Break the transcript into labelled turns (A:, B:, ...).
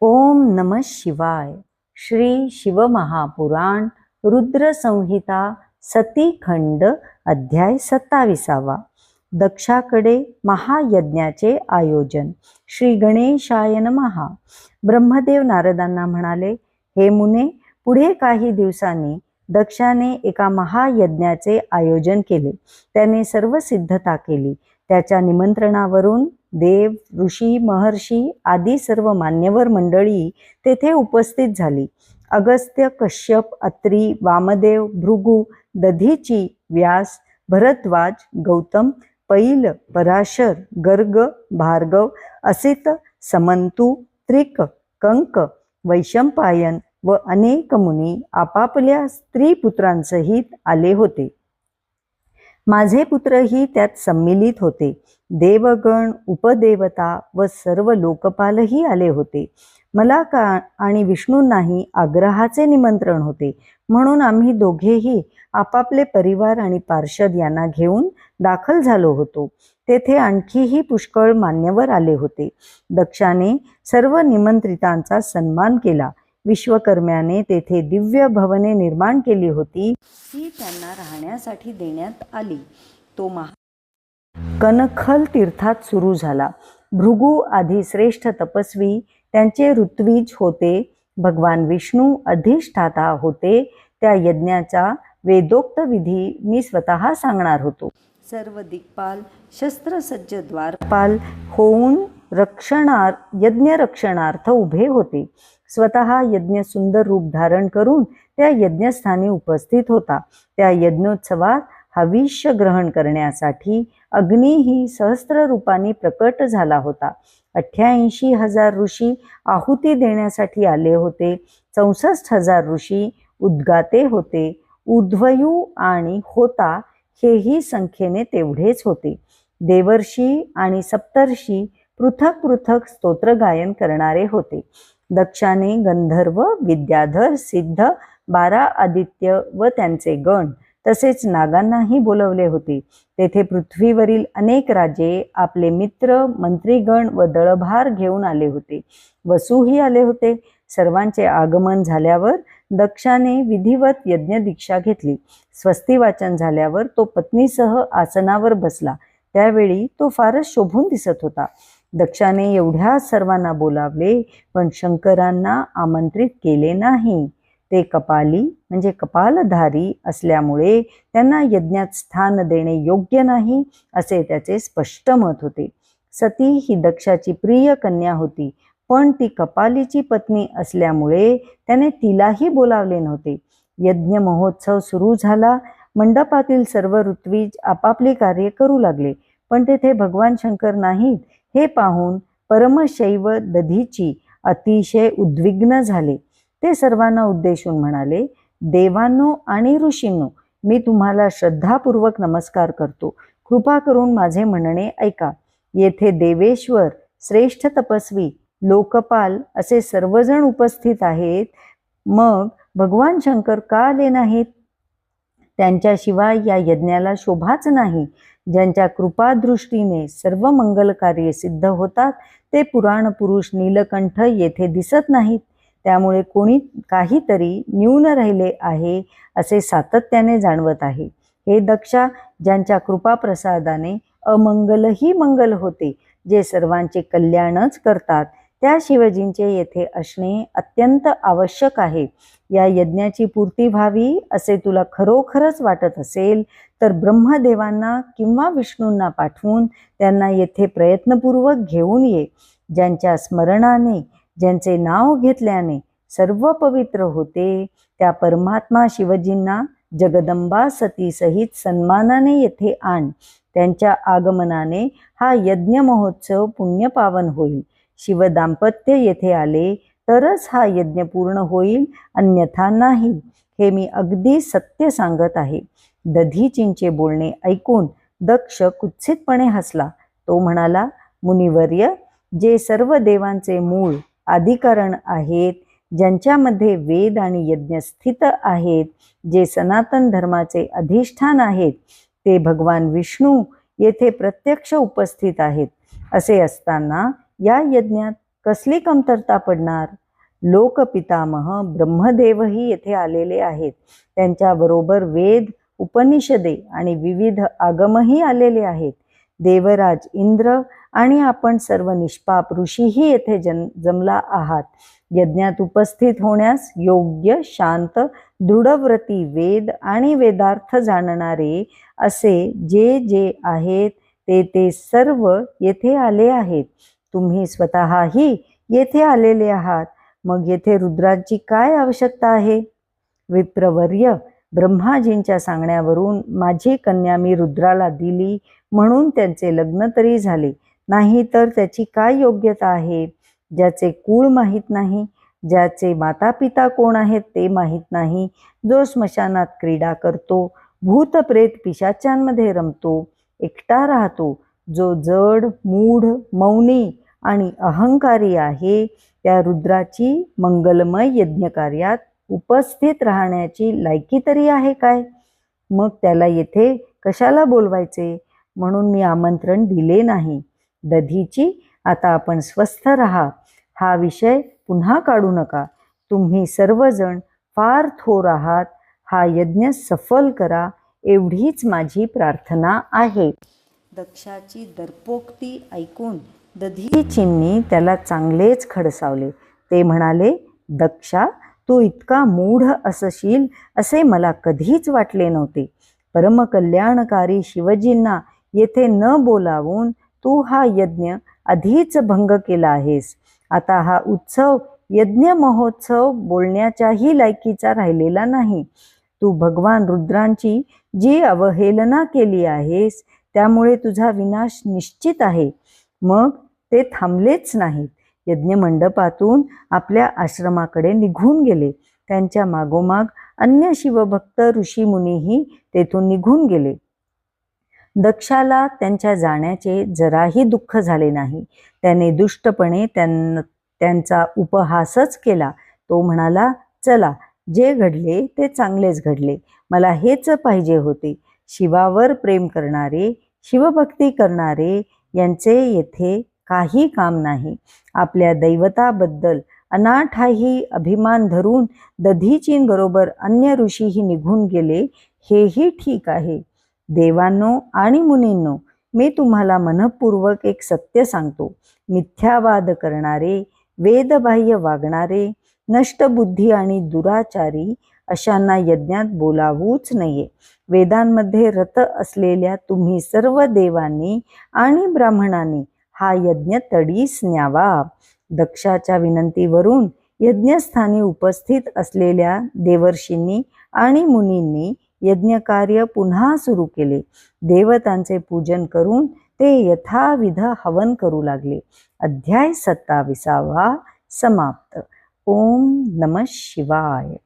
A: ओम नम शिवाय. श्री शिवमहापुराण रुद्रसंहिता सतीखंड अध्याय सत्ताविसावा. दक्षाकडे महायज्ञाचे आयोजन. श्री गणेशाय नमहा ब्रह्मदेव नारदांना म्हणाले हे मुने पुढे काही दिवसांनी दक्षाने एका महायज्ञाचे आयोजन केले. त्याने सर्व सिद्धता केली. त्याच्या निमंत्रणावरून देव ऋषी महर्षी आदी सर्व मान्यवर मंडळी तेथे उपस्थित झाली. अगस्त्य कश्यप अत्री वामदेव भृगु दधीची व्यास भरद्वाज गौतम पैल पराशर गर्ग भार्गव असित समंतू त्रिक कंक वैशंपायन व अनेक मुनी आपापल्या स्त्री पुत्रांसहित आले होते. माझे पुत्रही त्यात सम्मिलित होते. देवगण उपदेवता व सर्व लोकपालही आले होते. मला का आणि विष्णूंनाही आग्रहाचे निमंत्रण होते. म्हणून आम्ही दोघेही आपापले परिवार आणि पार्षद यांना घेऊन दाखल झालो होतो. तेथे आणखीही पुष्कळ मान्यवर आले होते. दक्षाने सर्व निमंत्रितांचा सन्मान केला. विश्वकर्म्याने तेथे दिव्य भवने निर्माण केली होती. ती त्यांना राहण्यासाठी देण्यात आली. तो महा कनखल तीर्थात सुरू झाला. भृगू आधी श्रेष्ठ तपस्वी त्यांचे ऋत्विज होते. भगवान विष्णू अधिष्ठाता होते. त्या यज्ञाचा वेदोक्त विधी मी स्वतः सांगणार होतो. सर्व दिक्पाल शस्त्रसज्ज द्वारपाल होऊन रक्षणार यज्ञ रक्षणार्थ उभे होते. स्वतः यज्ञ सुंदर रूप धारण करून त्या यज्ञस्थानी उपस्थित होता. त्या यज्ञोत्सवात हविष्य ग्रहण करण्यासाठी अग्नी ही सहस्त्र रूपाने प्रकट झाला होता. अठ्ठ्याऐंशी हजार ऋषी आहुती देण्यासाठी आले होते. चौसष्ट हजार ऋषी उद्गाते होते. उद्वयू आणि होता हेही संख्येने तेवढेच होते. देवर्षी आणि सप्तर्षी पृथक पृथक स्तोत्र गायन करणारे होते. दक्षाने गंधर्व विद्याधर सिद्ध बारा आदित्य व त्यांचे गण तसेच नागांनाही बोलवले होते. तेथे पृथ्वीवरील अनेक राजे आपले मित्र मंत्रीगण व दळभार घेऊन आले होते. वसूही आले होते. सर्वांचे आगमन झाल्यावर दक्षाने विधिवत यज्ञ दीक्षा घेतली. स्वस्ती वाचन झाल्यावर तो पत्नीसह आसनावर बसला. त्यावेळी तो फारच शोभून दिसत होता. दक्षाने एवढ्या सर्वांना बोलावले पण शंकरांना आमंत्रित केले नाही. ते कपाली म्हणजे कपालधारी असल्यामुळे त्यांना यज्ञात स्थान देणे योग्य नाही असे त्याचे स्पष्ट मत होते. सती ही दक्षाची प्रिय कन्या होती पण ती कपालीची पत्नी असल्यामुळे त्याने तिलाही बोलावले नव्हते. यज्ञ महोत्सव सुरू झाला मंडपातील सर्व ऋत्वीज आपापली कार्य करू लागले पण तेथे भगवान शंकर नाहीत हे पाहून परमशैव दधीची अतिशय उद्विग्न झाले. ते सर्वांना उद्देशून म्हणाले देवांनो आणि ऋषींनो मी तुम्हाला श्रद्धापूर्वक नमस्कार करतो. कृपा करून माझे म्हणणे ऐका. येथे देवेश्वर श्रेष्ठ तपस्वी लोकपाल असे सर्वजण उपस्थित आहेत. मग भगवान शंकर का आले नाहीत? त्यांच्याशिवाय या यज्ञाला शोभाच नाही. ज्यांच्या कृपादृष्टीने सर्व मंगल कार्य सिद्ध होतात ते पुराण पुरुष नीलकंठ येथे दिसत नाहीत. त्यामुळे कोणी काहीतरी न्यून राहिले आहे असे सातत्याने जाणवत आहे. हे दक्षा ज्यांच्या कृपाप्रसादाने अमंगलही मंगल होते जे सर्वांचे कल्याणच करतात. त्या शिवजींचे येथे असणे अत्यंत आवश्यक आहे. या यज्ञाची पूर्ती व्हावी असे तुला खरोखरच वाटत असेल तर ब्रह्मदेवांना किंवा विष्णूंना पाठवून त्यांना येथे प्रयत्नपूर्वक घेऊन ये. ज्यांच्या स्मरणाने ज्यांचे नाव घेतल्याने सर्व पवित्र होते त्या परमात्मा शिवजींना जगदंबा सती सहित सन्मानाने येथे आण. त्यांच्या आगमनाने हा यज्ञ महोत्सव पुण्यपावन होईल. शिवदाम्पत्य येथे आले तरच हा यज्ञ पूर्ण होईल अन्यथा नाही. हे मी अगदी सत्य सांगत आहे. दधीचींचे बोलणे ऐकून दक्ष कुत्सितपणे हसला. तो म्हणाला मुनिवर्य जे सर्व देवांचे मूळ आधिकरण आहेत ज्यांच्यामध्ये वेद आणि यज्ञ स्थित आहेत जे सनातन धर्माचे अधिष्ठान आहेत ते भगवान विष्णू येथे प्रत्यक्ष उपस्थित आहेत. असे असताना या यज्ञात कसली कमतरता पडणार? लोकपितामह ब्रह्मदेवही येथे आलेले आहेत. त्यांच्याबरोबर वेद उपनिषदे आणि विविध आगमही आलेले आहेत. देवराज इंद्र आणि आपण सर्व निष्पाप ऋषीही येथे जन जमला आहात. यज्ञात उपस्थित होण्यास योग्य शांत दृढव्रती वेद आणि वेदार्थ जाणणारे असे जे जे आहेत ते ते सर्व येथे आले आहेत. तुम्ही स्वतःही येथे आलेले आहात. मग येथे रुद्राची काय आवश्यकता आहे? विप्रवर्य ब्रह्माजींच्या सांगण्यावरून माझी कन्या मी रुद्राला दिली म्हणून त्यांचे लग्न तरी झाले. नाही तर त्याची काय योग्यता आहे? ज्याचे कुळ माहीत नाही ज्याचे माता पिता कोण आहेत ते माहीत नाही. जो स्मशानात क्रीडा करतो भूत प्रेत पिशाच्यांमध्ये रमतो एकटा राहतो जो जड मूढ मौनी आणि अहंकारी आहे त्या रुद्राची मंगलमय यज्ञकार्यात उपस्थित राहण्याची लायकी तरी आहे काय? मग त्याला येथे कशाला बोलवायचे? म्हणून मी आमंत्रण दिले नाही. दधीची आता आपण स्वस्थ राहा. हा विषय पुन्हा काढू नका. तुम्ही सर्वजण फार थोर आहात. हा यज्ञ सफल करा एवढीच माझी प्रार्थना आहे. दक्षाची दर्पोक्ती ऐकून दधीचींनी त्याला चांगलेच खडसावले. ते म्हणाले दक्षा तू इतका मूढ असशील असे मला कधीच वाटले नव्हते. परमकल्याणकारी शिवजींना येथे न बोलावून तू हा यज्ञ आधीच भंग केला आहेस. आता हा उत्सव यज्ञ महोत्सव बोलण्याच्याही लायकीचा राहिलेला नाही. तू भगवान रुद्रांची जी अवहेलना केली आहेस त्यामुळे तुझा विनाश निश्चित आहे. मग ते थांबलेच नाहीत. यज्ञमंडपातून आपल्या आश्रमाकडे निघून गेले. त्यांच्या मागोमाग अन्य शिवभक्त ऋषीमुनीही तेथून निघून गेले. दक्षाला त्यांच्या जाण्याचे जराही दुःख झाले नाही. त्याने दुष्टपणे त्यां त्यांचा उपहासच केला. तो म्हणाला चला जे घडले ते चांगलेच घडले. मला हेच पाहिजे होते. शिवावर प्रेम करणारे शिवभक्ती करणारे यांचे येथे काही काम नाही. आपल्या दैवताबद्दल अनाठाही अभिमान धरून दधीचींबरोबर अन्य ऋषीही निघून गेले हेही ठीक आहे. देवांनो आणि मुनींनो मी तुम्हाला मनपूर्वक एक सत्य सांगतो. मिथ्यावाद करणारे वेदबाह्य वागणारे नष्टबुद्धी आणि दुराचारी अशांना यज्ञात बोलावूच नये. वेदांमध्ये रत असलेल्या तुम्ही सर्व देवांनी आणि ब्राह्मणांनी हा यज्ञ तडीस न्यावा. दक्षाच्या विनंतीवरून यज्ञस्थानी उपस्थित असलेल्या देवर्षींनी आणि मुनींनी यज्ञकार्य पुन्हा सुरू केले. देवतांचे पूजन करून ते यथाविध हवन करू लागले. अध्याय सत्ताविसावा समाप्त. ओम नम शिवाय.